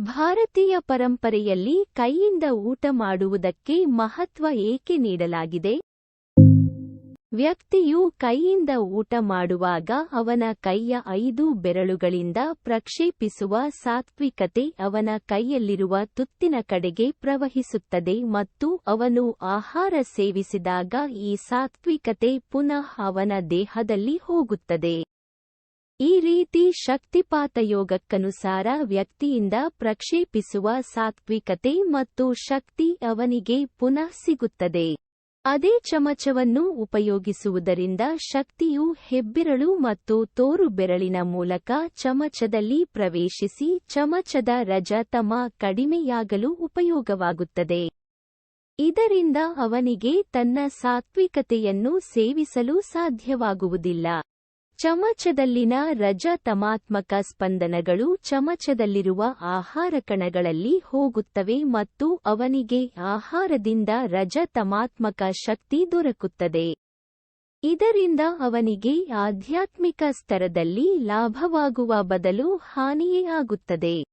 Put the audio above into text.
ಭಾರತೀಯ ಪರಂಪರೆಯಲ್ಲಿ ಕೈಯಿಂದ ಊಟ ಮಾಡುವುದಕ್ಕೆ ಮಹತ್ವ ಏಕೆ ನೀಡಲಾಗಿದೆ? ವ್ಯಕ್ತಿಯು ಕೈಯಿಂದ ಊಟ ಮಾಡುವಾಗ ಅವನ ಕೈಯ ಐದು ಬೆರಳುಗಳಿಂದ ಪ್ರಕ್ಷೇಪಿಸುವ ಸಾತ್ವಿಕತೆ ಅವನ ಕೈಯಲ್ಲಿರುವ ತುತ್ತಿನ ಕಡೆಗೆ ಪ್ರವಹಿಸುತ್ತದೆ ಮತ್ತು ಅವನು ಆಹಾರ ಸೇವಿಸಿದಾಗ ಈ ಸಾತ್ವಿಕತೆ ಪುನಃ ಅವನ ದೇಹದಲ್ಲಿ ಹೋಗುತ್ತದೆ. ಈ ಶಕ್ತಿಪಾತ ಯೋಗಕ್ಕನುಸಾರ ವ್ಯಕ್ತಿಯಿಂದ ಪ್ರಕ್ಷೇಪಿಸುವ ಸಾತ್ವಿಕತೆ ಮತ್ತು ಶಕ್ತಿ ಅವನಿಗೆ ಪುನಃ ಸಿಗುತ್ತದೆ. ಅದೇ ಚಮಚವನ್ನು ಉಪಯೋಗಿಸುವುದರಿಂದ ಶಕ್ತಿಯು ಹೆಬ್ಬೆರಳು ಮತ್ತು ತೋರು ಬೆರಳಿನ ಮೂಲಕ ಚಮಚದಲ್ಲಿ ಪ್ರವೇಶಿಸಿ ಚಮಚದ ರಜತಮ ಕಡಿಮೆಯಾಗಲು ಉಪಯೋಗವಾಗುತ್ತದೆ. ಇದರಿಂದ ಅವನಿಗೆ ತನ್ನ ಸಾತ್ವಿಕತೆಯನ್ನು ಸೇವಿಸಲು ಸಾಧ್ಯವಾಗುವುದಿಲ್ಲ. ಚಮಚದಲ್ಲಿನ ರಜತಮಾತ್ಮಕ ಸ್ಪಂದನಗಳು ಚಮಚದಲ್ಲಿರುವ ಆಹಾರ ಕಣಗಳಲ್ಲಿ ಹೋಗುತ್ತವೆ ಮತ್ತು ಅವನಿಗೆ ಆಹಾರದಿಂದ ರಜತಮಾತ್ಮಕ ಶಕ್ತಿ ದೊರಕುತ್ತದೆ. ಇದರಿಂದ ಅವನಿಗೆ ಆಧ್ಯಾತ್ಮಿಕ ಸ್ತರದಲ್ಲಿ ಲಾಭವಾಗುವ ಬದಲು ಹಾನಿಯೇ ಆಗುತ್ತದೆ.